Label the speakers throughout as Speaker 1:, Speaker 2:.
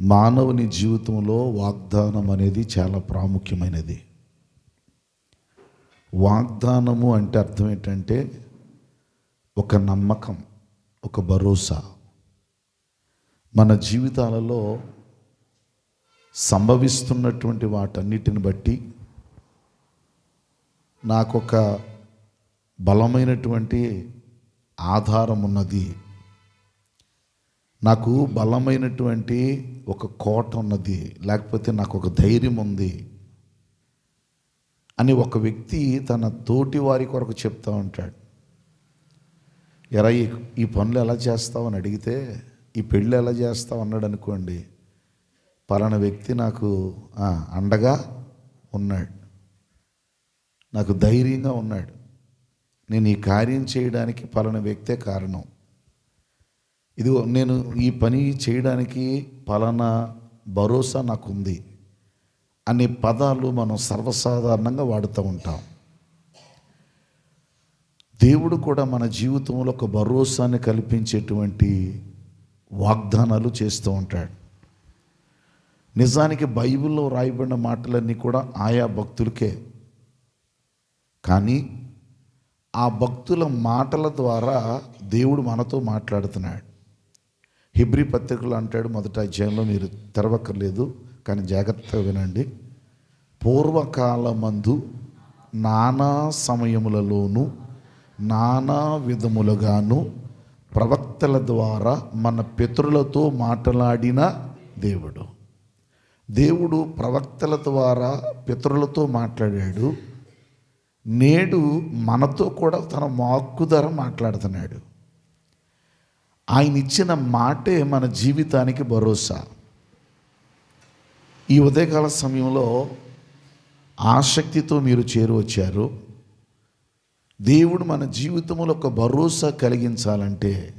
Speaker 1: మానవుని జీవితంలో వాగ్దానం అనేది చాలా ప్రాముఖ్యమైనది. వాగ్దానము అంటే అర్థం ఏంటంటే ఒక నమ్మకం ఒక భరోసా. మన జీవితాలలో సంభవిస్తున్నటువంటి వాటన్నిటిని బట్టి నాకొక బలమైనటువంటి ఆధారం ఉన్నది. నాకు బలమైనటువంటి ఒక కోట ఉన్నది లేకపోతే నాకు ఒక ధైర్యం ఉంది అని ఒక వ్యక్తి తన తోటి వారి కొరకు చెప్తా ఉంటాడు. ఎరా ఈ ఈ పనులు ఎలా చేస్తావు అని అడిగితే ఈ పెళ్ళి ఎలా చేస్తావు అన్నాడు అనుకోండి పలానా వ్యక్తి నాకు అండగా ఉన్నాడు. నాకు ధైర్యంగా ఉన్నాడు. నేను ఈ కార్యం చేయడానికి పలానా వ్యక్తే కారణం. ఇది నేను ఈ పని చేయడానికి పలానా భరోసా నాకుంది అనే పదాలు మనం సర్వసాధారణంగా వాడుతూ ఉంటాం. దేవుడు కూడా మన జీవితంలో ఒక భరోసాని కల్పించేటువంటి వాగ్దానాలు చేస్తూ ఉంటాడు. నిజానికి బైబిల్లో రాయబడిన మాటలన్నీ కూడా ఆయా భక్తులకే. కానీ ఆ భక్తుల మాటల ద్వారా దేవుడు మనతో మాట్లాడుతున్నాడు. హిబ్రి పత్రికలు అంటాడు మొదట అధ్యాయంలో మీరు తెరవక్కర్లేదు కానీ జాగ్రత్తగా వినండి. పూర్వకాలమందు నానా సమయములలోనూ నానా విధములుగాను ప్రవక్తల ద్వారా మన పితరులతో మాట్లాడిన దేవుడు. దేవుడు ప్రవక్తల ద్వారా పితరులతో మాట్లాడాడు. నేడు మనతో కూడా తన మాక్కు ధర మాట్లాడుతున్నాడు. ఆయన ఇచ్చిన మాటే మన జీవితానికి భరోసా. ఈ ఉదయకాల సమయంలో ఆసక్తితో మీరు చేరువచ్చారు దేవుడు మన జీవితంలో ఒక భరోసా కలిగించాలంటే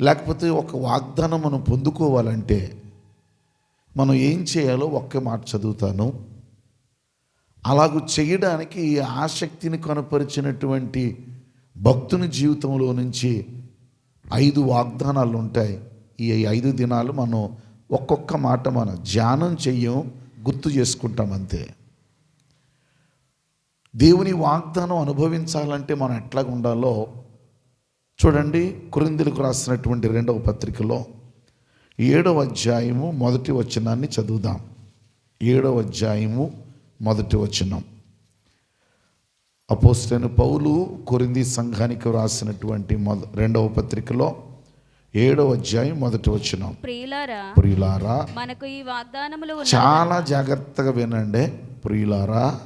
Speaker 1: లేకపోతే ఒక వాగ్దానం మనం పొందుకోవాలంటే మనం ఏం చేయాలో ఒక్క మాట చదువుతాను. అలాగూ చేయడానికి ఆసక్తిని కనపరిచినటువంటి భక్తుని జీవితంలో నుంచి ఐదు వాగ్దానాలు ఉంటాయి ఈ ఐదు దినాలు మనం ఒక్కొక్క మాట మనం ధ్యానం చెయ్యం గుర్తు చేసుకుంటాం అంతే. దేవుని వాగ్దానం అనుభవించాలంటే మనం ఎట్లా ఉండాలో చూడండి కురిందులకు రాసినటువంటి రెండవ పత్రికలో ఏడవ అధ్యాయము మొదటి వచనాన్ని చదువుదాం. ఏడవ అధ్యాయము మొదటి వచనం. అపోస్టైన పౌలు కొరింది సంఘానికి రాసినటువంటి మొద రెండవ పత్రికలో ఏడవ అధ్యాయం మొదటి వచనం.
Speaker 2: ప్రియులారా
Speaker 1: ప్రియులారా
Speaker 2: మనకు ఈ వాగ్దానములు
Speaker 1: చాలా జాగ్రత్తగా వినండి. ప్రియులారా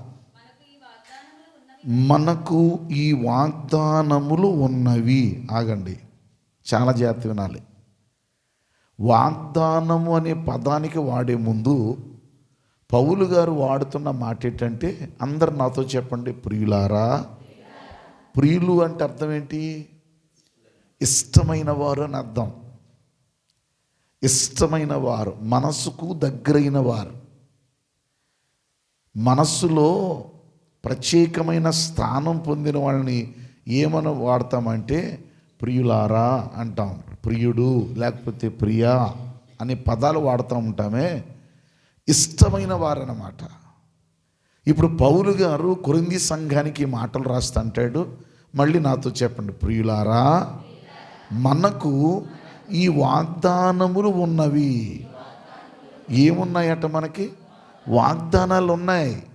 Speaker 1: మనకు ఈ వాగ్దానములు ఉన్నవి. ఆగండి. చాలా జాగ్రత్త వినాలి. వాగ్దానము అనే పదానికి వాడే ముందు పౌలు గారు వాడుతున్న మాట ఏంటంటే అందరు నాతో చెప్పండి ప్రియులారా. ప్రియులు అంటే అర్థం ఏంటి? ఇష్టమైన వారు అని అర్థం. ఇష్టమైన వారు మనసుకు దగ్గరైన వారు. మనస్సులో ప్రత్యేకమైన స్థానం పొందిన వాళ్ళని ఏమని వాడతామంటే ప్రియులారా అంటాం. ప్రియుడు లేకపోతే ప్రియా అనే పదాలు వాడుతూ ఉంటామే. ఇష్టమైన వారన్నమాట. ఇప్పుడు పౌలు గారు కొరింది సంఘానికి మాటలు రాస్తా అంటాడు. మళ్ళీ నాతో చెప్పండి. ప్రియులారా మనకు ఈ వాగ్దానములు ఉన్నవి ఏమున్నాయట మనకి? వాగ్దానాలు ఉన్నాయి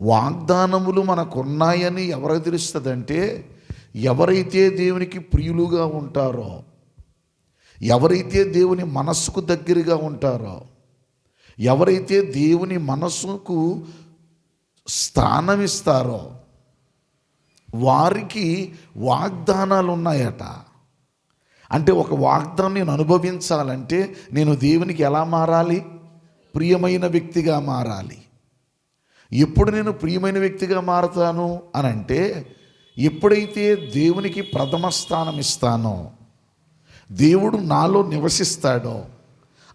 Speaker 1: వాగ్దానములు మనకున్నాయని ఎవరు ఎవరికి తెలుస్తుందంటే ఎవరైతే దేవునికి ప్రియులుగా ఉంటారో ఎవరైతే దేవుని మనస్సుకు దగ్గరగా ఉంటారో ఎవరైతే దేవుని మనస్సుకు స్థానం ఇస్తారో వారికి వాగ్దానాలు ఉన్నాయట అంటే ఒక వాగ్దానం నేను అనుభవించాలంటే నేను దేవునికి ఎలా మారాలి? ప్రియమైన వ్యక్తిగా మారాలి. ఎప్పుడు నేను ప్రియమైన వ్యక్తిగా మారతాను అని అంటే ఎప్పుడైతే దేవునికి ప్రథమ స్థానం ఇస్తానో దేవుడు నాలో నివసిస్తాడో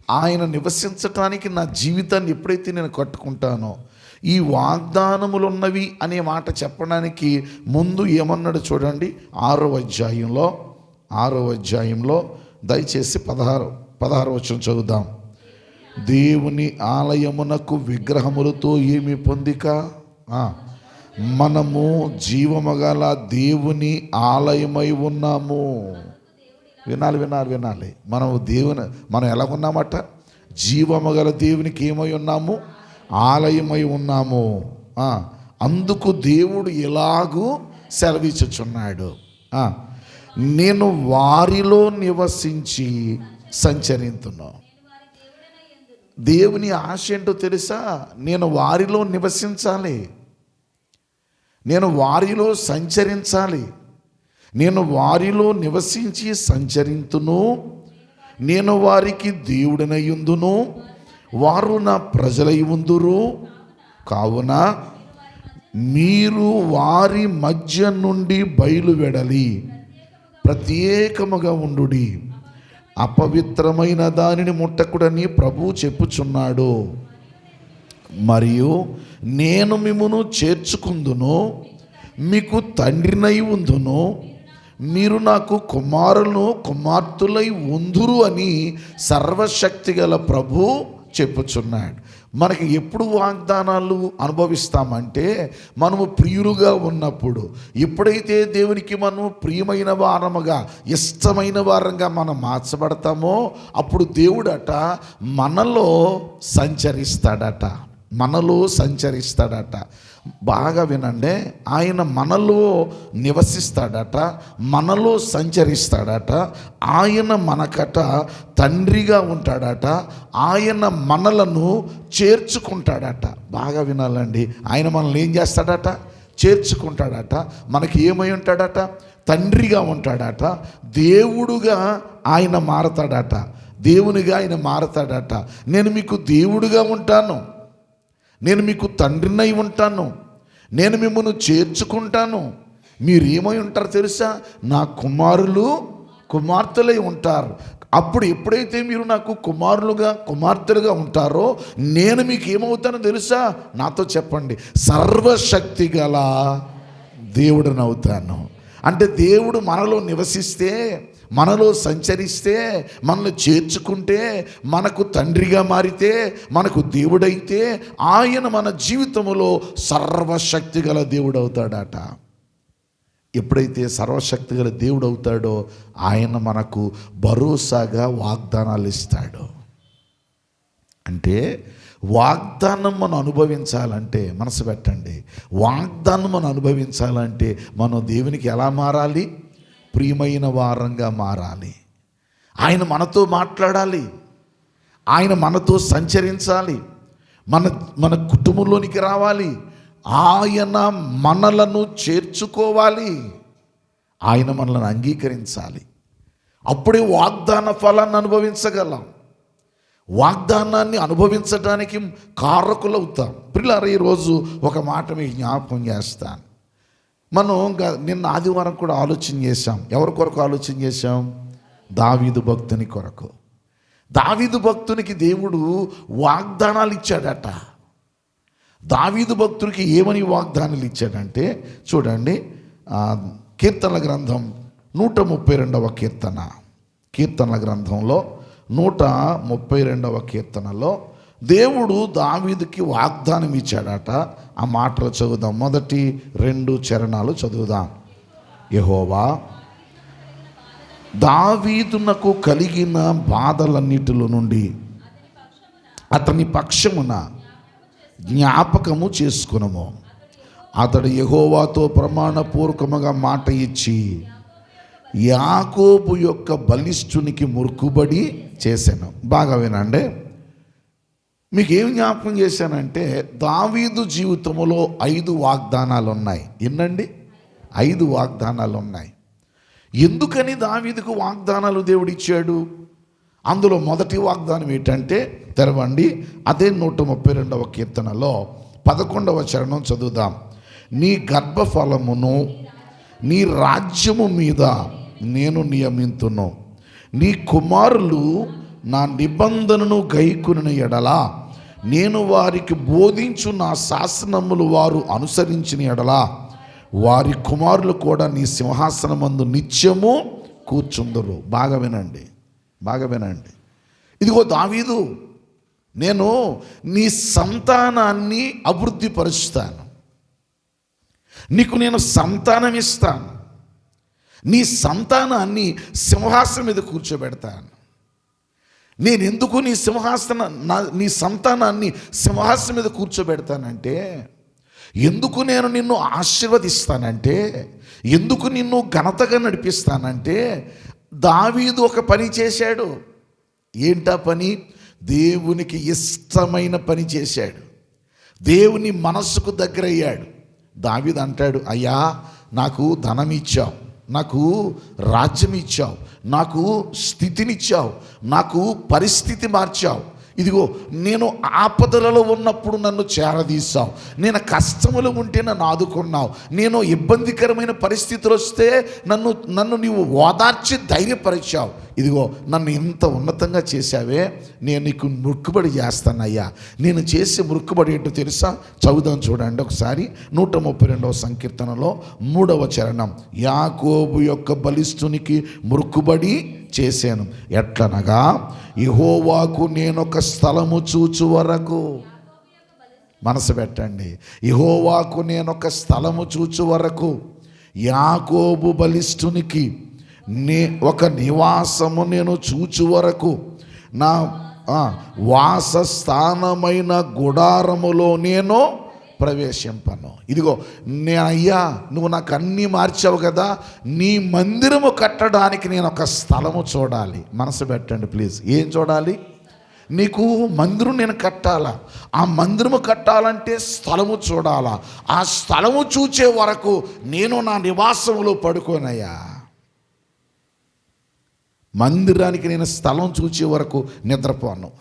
Speaker 1: ఆయన నివసించటానికి నా జీవితాన్ని ఎప్పుడైతే నేను కట్టుకుంటానో ఈ వాగ్దానములు ఉన్నవి అనే మాట చెప్పడానికి ముందు ఏమన్నాడు చూడండి ఆరో అధ్యాయంలో ఆరో అధ్యాయంలో దయచేసి పదహారు పదహారు వచ్చిన చదువుదాం. దేవుని ఆలయమునకు విగ్రహములతో ఏమి పొందిక? మనము మనము జీవమగల దేవుని ఆలయమై ఉన్నాము. వినాలి వినాలి వినాలి. మనం దేవుని మనం ఎలా ఉన్నామట జీవమగల దేవునికి ఏమై ఉన్నాము? ఆలయమై ఉన్నాము. అందుకు దేవుడు ఎలాగూ సెలవిచ్చుచున్నాడు. నేను వారిలో నివసించి సంచరింతున్నాను దేవుని ఆశ ఏంటో తెలుసా? నేను వారిలో నివసించాలి. నేను వారిలో సంచరించాలి. నేను వారిలో నివసించి సంచరింతును. నేను వారికి దేవుడనయుందును వారు నా ప్రజలై ఉందురు. కావున మీరు వారి మధ్య నుండి బయలువెడలి. ప్రత్యేకముగా ఉండుడి. అపవిత్రమైన దానిని ముట్టకుడని ప్రభు చెప్పుచున్నాడు. మరియు నేను మిమ్మను చేర్చుకుందును. మీకు తండ్రినై ఉందును. మీరు నాకు కుమారులను కుమార్తెలై ఉందురు అని సర్వశక్తి గల ప్రభు చెప్పుచున్నాడు. మనకి ఎప్పుడు వాగ్దానాలు అనుభవిస్తామంటే మనము ప్రియులుగా ఉన్నప్పుడు ఎప్పుడైతే దేవునికి మనము ప్రియమైన వారముగా ఇష్టమైన వారంగా మనం మార్చబడతామో అప్పుడు దేవుడట మనలో సంచరిస్తాడట. మనలో సంచరిస్తాడట. బాగా వినండి ఆయన మనలో నివసిస్తాడట మనలో సంచరిస్తాడట ఆయన మనకట తండ్రిగా ఉంటాడట ఆయన మనలను చేర్చుకుంటాడట. బాగా వినాలండి. ఆయన మనల్ని ఏం చేస్తాడట? చేర్చుకుంటాడట. మనకి ఏమై ఉంటాడట? తండ్రిగా ఉంటాడట. దేవుడుగా ఆయన మారతాడట. దేవునిగా ఆయన మారతాడట. నేను మీకు దేవుడుగా ఉంటాను. నేను మీకు తండ్రినై ఉంటాను. నేను మిమ్మల్ని చేర్చుకుంటాను. మీరేమై ఉంటారు తెలుసా? నా కుమారులు కుమార్తెలై ఉంటారు. అప్పుడు ఎప్పుడైతే మీరు నాకు కుమారులుగా కుమార్తెలుగా ఉంటారో నేను మీకు ఏమవుతానో తెలుసా? నాతో చెప్పండి. సర్వశక్తి గల దేవుడనవుతాను. అంటే దేవుడు మనలో నివసిస్తే మనలో సంచరిస్తే మనల్ని చేర్చుకుంటే మనకు తండ్రిగా మారితే మనకు దేవుడైతే ఆయన మన జీవితంలో సర్వశక్తి గల దేవుడు అవుతాడట ఎప్పుడైతే సర్వశక్తి గల దేవుడు అవుతాడో ఆయన మనకు భరోసాగా వాగ్దానాలు ఇస్తాడు. అంటే వాగ్దానం మనం అనుభవించాలంటే మనసు పెట్టండి. వాగ్దానం మనం అనుభవించాలంటే మనం దేవునికి ఎలా మారాలి? ప్రియమైన వారంగా మారాలి. ఆయన మనతో మాట్లాడాలి. ఆయన మనతో సంచరించాలి. మన మన కుటుంబంలోనికి రావాలి. ఆయన మనలను చేర్చుకోవాలి. ఆయన మనల్ని అంగీకరించాలి. అప్పుడే వాగ్దాన ఫలాన్ని అనుభవించగలం. వాగ్దానాన్ని అనుభవించడానికి కారకులవుతాం. పిల్లలు ఈరోజు ఒక మాట మీకు జ్ఞాపకం చేస్తాను. మనం నిన్న ఆదివారం కూడా ఆలోచన చేశాం. ఎవరి కొరకు ఆలోచన చేశాం? దావీదు భక్తుని కొరకు. దావీదు భక్తునికి దేవుడు వాగ్దానాలు ఇచ్చాడట. దావీదు భక్తునికి ఏమని వాగ్దానాలు ఇచ్చాడంటే చూడండి కీర్తనల గ్రంథం నూట ముప్పై రెండవ కీర్తన. కీర్తనల గ్రంథంలో నూట ముప్పై రెండవ కీర్తనలో దేవుడు దావీదుకి వాగ్దానం ఇచ్చాడట ఆ మాటలు చదువుదాం. మొదటి రెండు చరణాలు చదువుదాం. యహోవా దావీదునకు కలిగిన బాధలన్నిటిలో నుండి అతని పక్షమున జ్ఞాపకము చేసుకునము. అతడు యహోవాతో ప్రమాణపూర్వకముగా మాట ఇచ్చి యాకోబు యొక్క బలిష్ఠునికి మురుకుబడి చేశాను బాగా వినండి. మీకు ఏం జ్ఞాపకం చేశానంటే దావీదు జీవితంలో ఐదు వాగ్దానాలు ఉన్నాయి ఎన్నండి? ఐదు వాగ్దానాలు ఉన్నాయి ఎందుకని దావీదుకు వాగ్దానాలు దేవుడిచ్చాడు? అందులో మొదటి వాగ్దానం ఏంటంటే తెరవండి అదే నూట ముప్పై రెండవ కీర్తనలో పదకొండవ చరణం చదువుదాం. నీ గర్భఫలమును నీ రాజ్యము మీద నేను నియమింతును. నీ కుమారులు నా నిబంధనను గైకుని ఎడలా నేను వారికి బోధించు నా శాసనములు వారు అనుసరించిన ఎడలా వారి కుమారులు కూడా నీ సింహాసనమందు నిత్యము కూర్చుందరు. బాగా వినండి. బాగా వినండి. ఇదిగో దావీదు నేను నీ సంతానాన్ని అభివృద్ధి పరుస్తాను నీకు నేను సంతానం ఇస్తాను నీ సంతానాన్ని సింహాసనం మీద కూర్చోబెడతాను. నేను ఎందుకు నీ సింహాసన నా నీ సంతానాన్ని సింహాసనం మీద కూర్చోబెడతానంటే ఎందుకు నేను నిన్ను ఆశీర్వదిస్తానంటే ఎందుకు నిన్ను ఘనతగా నడిపిస్తానంటే దావీదు ఒక పని చేశాడు. ఏంటా పని? దేవునికి ఇష్టమైన పని చేశాడు. దేవుని మనస్సుకు దగ్గరయ్యాడు. దావీదు అంటాడు అయ్యా నాకు ధనం ఇచ్చావు నాకు రాజ్యం ఇచ్చావు నాకు స్థితినిచ్చావు నాకు పరిస్థితి మార్చావు. ఇదిగో నేను ఆపదలలో ఉన్నప్పుడు నన్ను చేరదీశావు. నేను కష్టములు ఉంటే నన్ను ఆదుకున్నావు. నేను ఇబ్బందికరమైన పరిస్థితులు వస్తే నన్ను నన్ను నీవు ఓదార్చి ధైర్యపరిచావు. ఇదిగో నన్ను ఇంత ఉన్నతంగా చేశావే నేను నీకు మృక్కుబడి చేస్తానయ్యా. నేను చేసే మృక్కుబడి ఏంటో తెలుసా? చదువుదాం చూడండి ఒకసారి. నూట ముప్పై రెండవ సంకీర్తనలో మూడవ చరణం. యాకోబు యొక్క బలిస్తునికి మృక్కుబడి చేశాను. ఎట్లనగా యహోవాకు నేనొక స్థలము చూచు వరకు. మనసు పెట్టండి. యహోవాకు నేనొక స్థలము చూచు వరకు. యాకోబు బలిష్ఠునికి నే ఒక నివాసము నేను చూచు వరకు. నా వాసస్థానమైన గుడారములో నేను ప్రవేశింపను. ఇదిగో నే అయ్యా నువ్వు నాకు అన్నీ మార్చావు కదా నీ మందిరము కట్టడానికి నేను ఒక స్థలము చూడాలి. మనసు పెట్టండి ప్లీజ్. ఏం చూడాలి? నీకు మందిరం నేను కట్టాలా? ఆ మందిరము కట్టాలంటే స్థలము చూడాలా? ఆ స్థలము చూచే వరకు నేను నా నివాసములో పడుకోనయ్యా. మందిరానికి నేను స్థలం చూచే వరకు నిద్రపోను.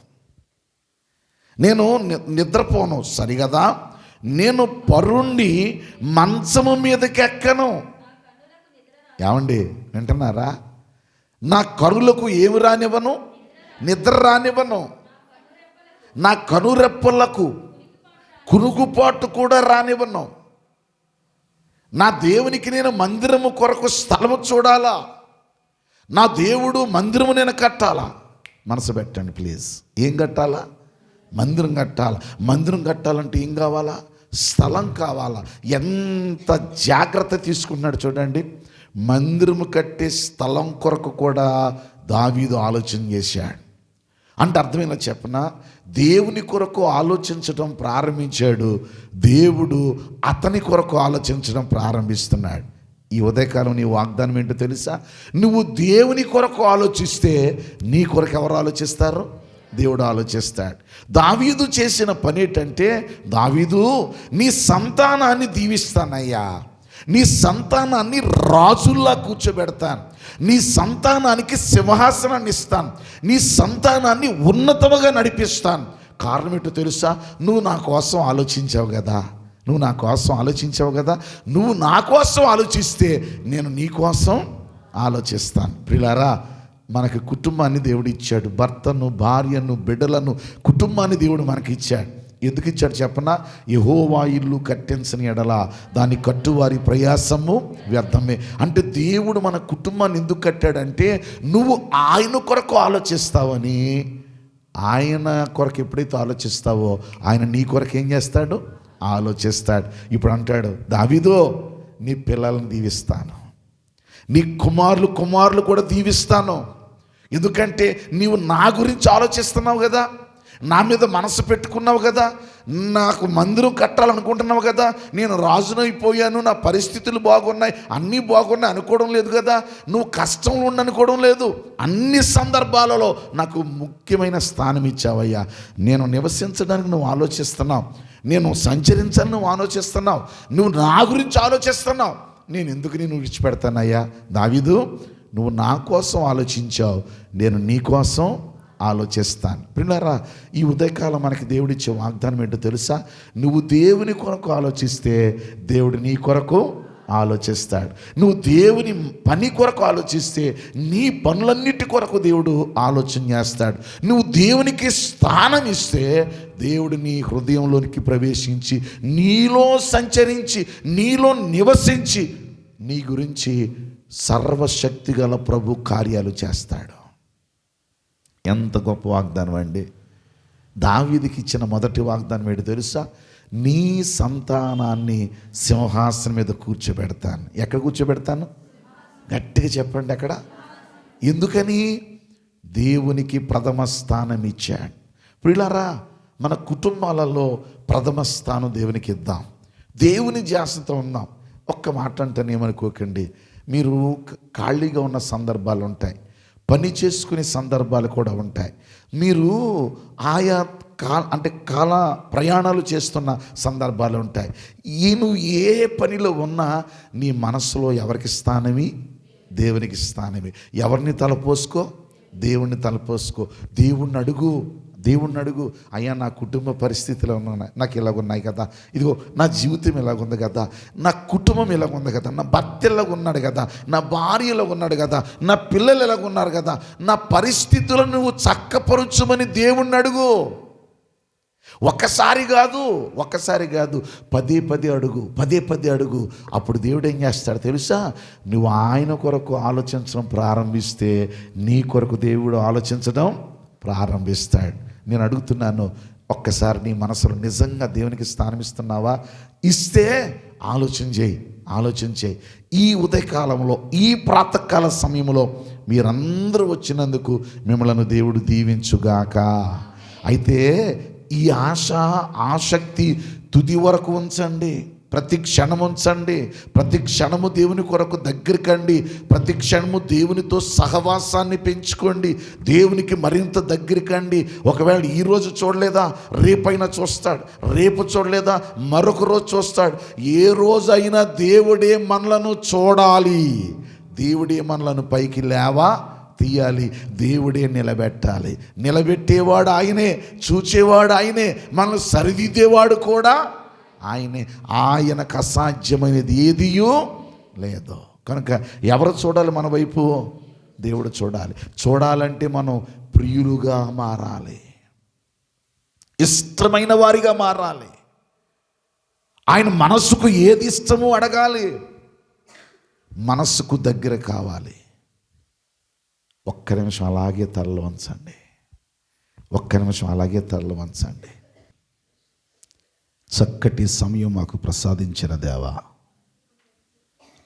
Speaker 1: నేను ని- నిద్రపోను. సరిగదా? నేను పరుండి మంచము మీదకి ఎక్కను. ఏమండి వింటున్నారా? నా కరులకు ఏమి రానివ్వను? నిద్ర రానివ్వను. నా కనురెప్పలకు కునుగుపాటు కూడా రానివ్వను. నా దేవునికి నేను మందిరము కొరకు స్థలము చూడాలా? నా దేవుడు మందిరము నేను కట్టాలా? మనసు పెట్టండి ప్లీజ్. ఏం కట్టాలా? మందిరం కట్టాలా? మందిరం కట్టాలంటే ఏం కావాలా? స్థలం కావాలా? ఎంత జాగ్రత్త తీసుకున్నాడు చూడండి. మందిరము కట్టే స్థలం కొరకు కూడా దావీదు ఆలోచన చేశాడు. అంటే అర్థమైనా చెప్పన? దేవుని కొరకు ఆలోచించడం ప్రారంభించాడు. దేవుడు అతని కొరకు ఆలోచించడం ప్రారంభిస్తున్నాడు. ఈ ఉదయకాలం నీ వాగ్దానం ఏంటో తెలుసా? నువ్వు దేవుని కొరకు ఆలోచిస్తే నీ కొరకు ఎవరు ఆలోచిస్తారు? దేవుడు ఆలోచిస్తాడు. దావీదు చేసిన పని ఏంటంటే దావీదు నీ సంతానాన్ని దీవిస్తానయ్యా. నీ సంతానాన్ని రాజుల్లా కూర్చోబెడతాను. నీ సంతానానికి సింహాసనాన్ని ఇస్తాను. నీ సంతానాన్ని ఉన్నతముగా నడిపిస్తాను. కారణం ఏంటో తెలుసా? నువ్వు నా కోసం ఆలోచించావు కదా. నువ్వు నా కోసం ఆలోచించావు కదా. నువ్వు నా కోసం ఆలోచిస్తే నేను నీ కోసం ఆలోచిస్తాను. ప్రిలారా మనకి కుటుంబాన్ని దేవుడు ఇచ్చాడు. భర్తను భార్యను బిడ్డలను కుటుంబాన్ని దేవుడు మనకి ఇచ్చాడు. ఎందుకు ఇచ్చాడు చెప్పనా? యహోవా ఇల్లు కట్టించని ఎడల దాన్ని కట్టువారి ప్రయాసము వ్యర్థమే. అంటే దేవుడు మన కుటుంబాన్ని ఎందుకు కట్టాడంటే నువ్వు ఆయన కొరకు ఆలోచిస్తావని. ఆయన కొరకు ఎప్పుడైతే ఆలోచిస్తావో ఆయన నీ కొరకు ఏం చేస్తాడు? ఆలోచిస్తాడు. ఇప్పుడు అంటాడు దావిదో నీ పిల్లల్ని దీవిస్తాను. నీ కుమారులు కుమారులు కూడా దీవిస్తాను. ఎందుకంటే నీవు నా గురించి ఆలోచిస్తున్నావు కదా. నా మీద మనసు పెట్టుకున్నావు కదా. నాకు మందిరం కట్టాలనుకుంటున్నావు కదా. నేను రాజునైపోయాను. నా పరిస్థితులు బాగున్నాయి. అన్నీ బాగున్నాయి అనుకోవడం లేదు కదా. నువ్వు కష్టంలో ఉండనుకోవడం లేదు. అన్ని సందర్భాలలో నాకు ముఖ్యమైన స్థానం ఇచ్చావయ్యా. నేను నివసించడానికి నువ్వు ఆలోచిస్తున్నావు. నేను సంచరించాలని నువ్వు ఆలోచిస్తున్నావు. నువ్వు నా గురించి ఆలోచిస్తున్నావు. నేను ఎందుకు నేను విడిచిపెడతానయ్యా? దావిదు నువ్వు నా కోసం ఆలోచించావు. నేను నీ కోసం ఆలోచిస్తాను. పిల్లరా ఈ ఉదయకాలం మనకి దేవుడిచ్చే వాగ్దానం ఏంటో తెలుసా? నువ్వు దేవుని కొరకు ఆలోచిస్తే దేవుడు నీ కొరకు ఆలోచిస్తాడు. నువ్వు దేవుని పని కొరకు ఆలోచిస్తే నీ పనులన్నిటి కొరకు దేవుడు ఆలోచన చేస్తాడు. నువ్వు దేవునికి స్థానం ఇస్తే దేవుడు నీ హృదయంలోనికి ప్రవేశించి నీలో సంచరించి నీలో నివసించి నీ గురించి సర్వశక్తి గల ప్రభు కార్యాలు చేస్తాడు. ఎంత గొప్ప వాగ్దానం అండి. దావీదికి ఇచ్చిన మొదటి వాగ్దానం ఏంటి తెలుసా? నీ సంతానాన్ని సింహాసనం మీద కూర్చోబెడతాను. ఎక్కడ కూర్చోబెడతాను? గట్టిగా చెప్పండి అక్కడ. ఎందుకని? దేవునికి ప్రథమ స్థానం ఇచ్చాడు. ప్రిలారా మన కుటుంబాలలో ప్రథమ స్థానం దేవునికి ఇద్దాం. దేవుని జాసతో ఉందాం. ఒక్క మాట అంటేనేమనుకోకండి మీరు ఖాళీగా ఉన్న సందర్భాలు ఉంటాయి. పని చేసుకునే సందర్భాలు కూడా ఉంటాయి. మీరు ఆయా కా అంటే కాల ప్రయాణాలు చేస్తున్న సందర్భాలు ఉంటాయి. ఈ నువ్వు ఏ పనిలో ఉన్నా నీ మనసులో ఎవరికి స్థానమి దేవునికి స్థానమి ఎవరిని తలపోసుకో? దేవుణ్ణి తలపోసుకో. దేవుణ్ణి అడుగు. దేవుణ్ణి అడుగు. అయ్యా నా కుటుంబ పరిస్థితిలో ఉన్నాయి. నాకు ఇలాగున్నాయి కదా. ఇదిగో నా జీవితం ఇలాగుంది కదా. నా కుటుంబం ఇలాగుంది కదా. నా భర్త ఇలాగున్నాడు కదా. నా భార్య ఉన్నాడు కదా. నా పిల్లలు ఇలాగున్నారు కదా. నా పరిస్థితులను నువ్వు చక్కపరచుమని దేవుణ్ణి అడుగు. ఒక్కసారి కాదు ఒక్కసారి కాదు పదే పదే అడుగు పదే పదే అడుగు. అప్పుడు దేవుడు ఏం చేస్తాడు తెలుసా? నువ్వు ఆయన కొరకు ఆలోచించడం ప్రారంభిస్తే నీ కొరకు దేవుడు ఆలోచించడం ప్రారంభిస్తాడు. నేను అడుగుతున్నాను ఒక్కసారి నీ మనసులో నిజంగా దేవునికి స్థానం ఇస్తున్నావా? ఇస్తే ఆలోచన చేయి ఆలోచన చేయి. ఈ ఉదయకాలంలో ఈ ప్రాతకాల సమయంలో మీరందరూ వచ్చినందుకు మిమ్మలను దేవుడు దీవించుగాక. అయితే ఈ ఆశ ఆసక్తి తుది వరకు ఉంచండి. ప్రతి క్షణం ఉంచండి. ప్రతి క్షణము దేవుని కొరకు దగ్గరికండి. ప్రతి క్షణము దేవునితో సహవాసాన్ని పెంచుకోండి. దేవునికి మరింత దగ్గరికండి. ఒకవేళ ఈ రోజు చూడలేదా? రేపైనా చూస్తాడు. రేపు చూడలేదా? మరొక రోజు చూస్తాడు. ఏ రోజైనా దేవుడే మనలను చూడాలి. దేవుడే మనలను పైకి లేవా? తీయాలి దేవుడే నిలబెట్టాలి. నిలబెట్టేవాడు ఆయనే చూచేవాడు ఆయనే మనల్ని సరిదిద్దేవాడు కూడా ఆయనే. ఆయనకు అసాధ్యమైనది ఏదియో లేదు. కనుక ఎవరు చూడాలి మన వైపు? దేవుడు చూడాలి. చూడాలంటే మనం ప్రియులుగా మారాలి. ఇష్టమైన వారిగా మారాలి. ఆయన మనస్సుకు ఏది ఇష్టమో అడగాలి. మనస్సుకు దగ్గర కావాలి. ఒక్క నిమిషం అలాగే తరలు వంచండి. ఒక్క నిమిషం అలాగే తరలు వంచండి. చక్కటి సమయం మాకు ప్రసాదించిన దేవా.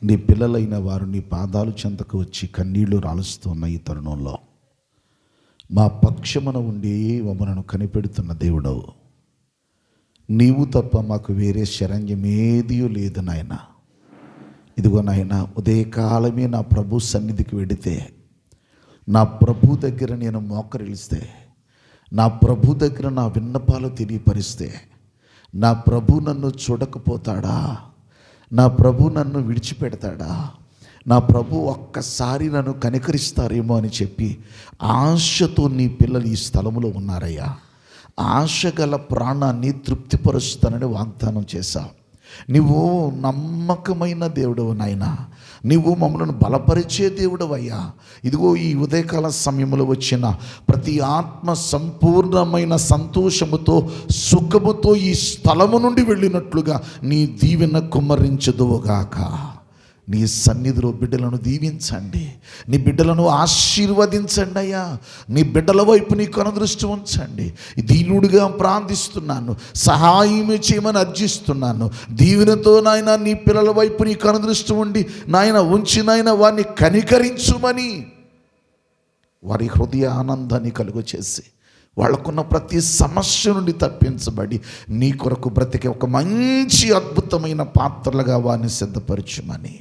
Speaker 1: నీ పిల్లలైన వారు నీ పాదాలు చెంతకు వచ్చి కన్నీళ్ళు రాలుస్తున్న ఈ తరుణంలో. మా పక్షమున ఉండి మమ్మలను కనిపెడుతున్న దేవుడవు. నీవు తప్ప మాకు వేరే శరణ్యం లేదు నాయన. ఇదిగో నాయన ఉదయకాలమే నా ప్రభు సన్నిధికి వెడితే నా ప్రభు దగ్గర నేను మోకరిలిస్తే నా ప్రభు దగ్గర నా విన్నపాలు తెలియపరిస్తే నా ప్రభు నన్ను చూడకపోతాడా? నా ప్రభు నన్ను విడిచిపెడతాడా? నా ప్రభు ఒక్కసారి నన్ను కనికరిస్తారేమో అని చెప్పి ఆశతో నీ పిల్లలు ఈ స్థలంలో ఉన్నారయ్యా. ఆశ గల ప్రాణాన్ని తృప్తిపరుస్తానని వాగ్దానం చేశావు. నువ్వు నమ్మకమైన దేవుడు నాయన. నువ్వు మమ్మల్ని బలపరిచే దేవుడవయ్యా. ఇదిగో ఈ ఉదయకాల సమయంలో వచ్చిన ప్రతి ఆత్మ సంపూర్ణమైన సంతోషముతో సుఖముతో ఈ స్థలము నుండి వెళ్ళినట్లుగా నీ దీవెన కుమ్మరించదువుగాక. నీ సన్నిధిలో బిడ్డలను దీవించండి. నీ బిడ్డలను ఆశీర్వదించండి అయ్యా. నీ బిడ్డల వైపు నీ కనుదృష్టి ఉంచండి. దీనుడిగా ప్రార్థిస్తున్నాను. సహాయం చేయమని అర్జిస్తున్నాను. దీవెనతో నాయన నీ పిల్లల వైపు నీ కనుదృష్టి ఉండి నాయన ఉంచి నాయన వారిని కనికరించుమని వారి హృదయ ఆనందాన్ని కలుగు చేసి వాళ్ళకున్న ప్రతి సమస్య నుండి తప్పించబడి నీ కొరకు బ్రతికే ఒక మంచి అద్భుతమైన పాత్రలుగా వారిని సిద్ధపరచుమని.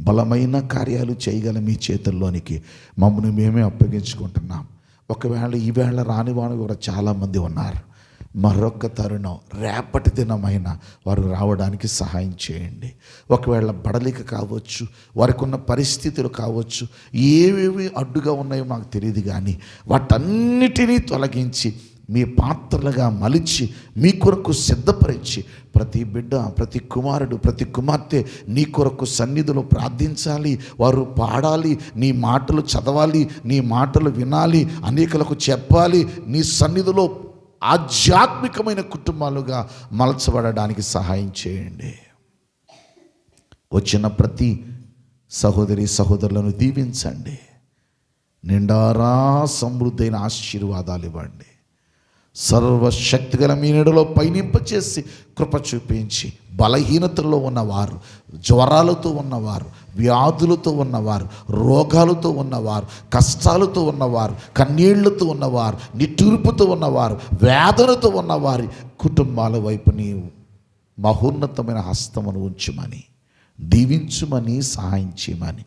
Speaker 1: బలమైన కార్యాలు చేయగల మీ చేతుల్లోనికి మమ్మల్ని మేమే అప్పగించుకుంటున్నాం. ఒకవేళ ఈవేళ రాని వాళ్ళు కూడా చాలామంది ఉన్నారు. మరొక తరుణం రేపటి దినమైన వారు రావడానికి సహాయం చేయండి. ఒకవేళ బడలిక కావచ్చు వారికి ఉన్న పరిస్థితులు కావచ్చు ఏవేవి అడ్డుగా ఉన్నాయో మాకు తెలియదు కానీ వాటన్నిటినీ తొలగించి మీ పాత్రలుగా మలిచి మీ కొరకు సిద్ధపరిచి ప్రతి బిడ్డ ప్రతి కుమారుడు ప్రతి కుమార్తె నీ కొరకు సన్నిధిలో ప్రార్థించాలి వారు పాడాలి నీ మాటలు చదవాలి నీ మాటలు వినాలి అనేకులకు చెప్పాలి నీ సన్నిధిలో ఆధ్యాత్మికమైన కుటుంబాలుగా మలచబడడానికి సహాయం చేయండి. వచ్చిన ప్రతి సహోదరి సహోదరులను దీవించండి. నిండారా సమృద్ధైన ఆశీర్వాదాలు ఇవ్వండి. సర్వశక్తిగల మీ నీడలో పయనింపచేసి కృప చూపించి బలహీనతల్లో ఉన్నవారు జ్వరాలతో ఉన్నవారు వ్యాధులతో ఉన్నవారు రోగాలతో ఉన్నవారు కష్టాలతో ఉన్నవారు కన్నీళ్ళతో ఉన్నవారు నిట్టూర్పుతో ఉన్నవారు వేదనతో ఉన్నవారి కుటుంబాల వైపు నీవు మహోన్నతమైన హస్తమును ఉంచుమని దీవించుమని సహాయం చేయమని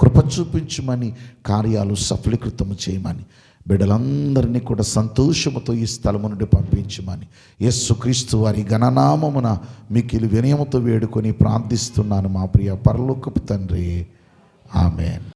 Speaker 1: కృప చూపించుమని కార్యాలు సఫలీకృతము చేయమని బిడ్డలందరినీ కూడా సంతోషముతో ఈ స్థలము నుండి పంపించమని. యేసుక్రీస్తు వారి గణనామమున మీకు వినయముతో వేడుకొని ప్రార్థిస్తున్నాను మా ప్రియ పరలోకపు తండ్రి. ఆమెన్.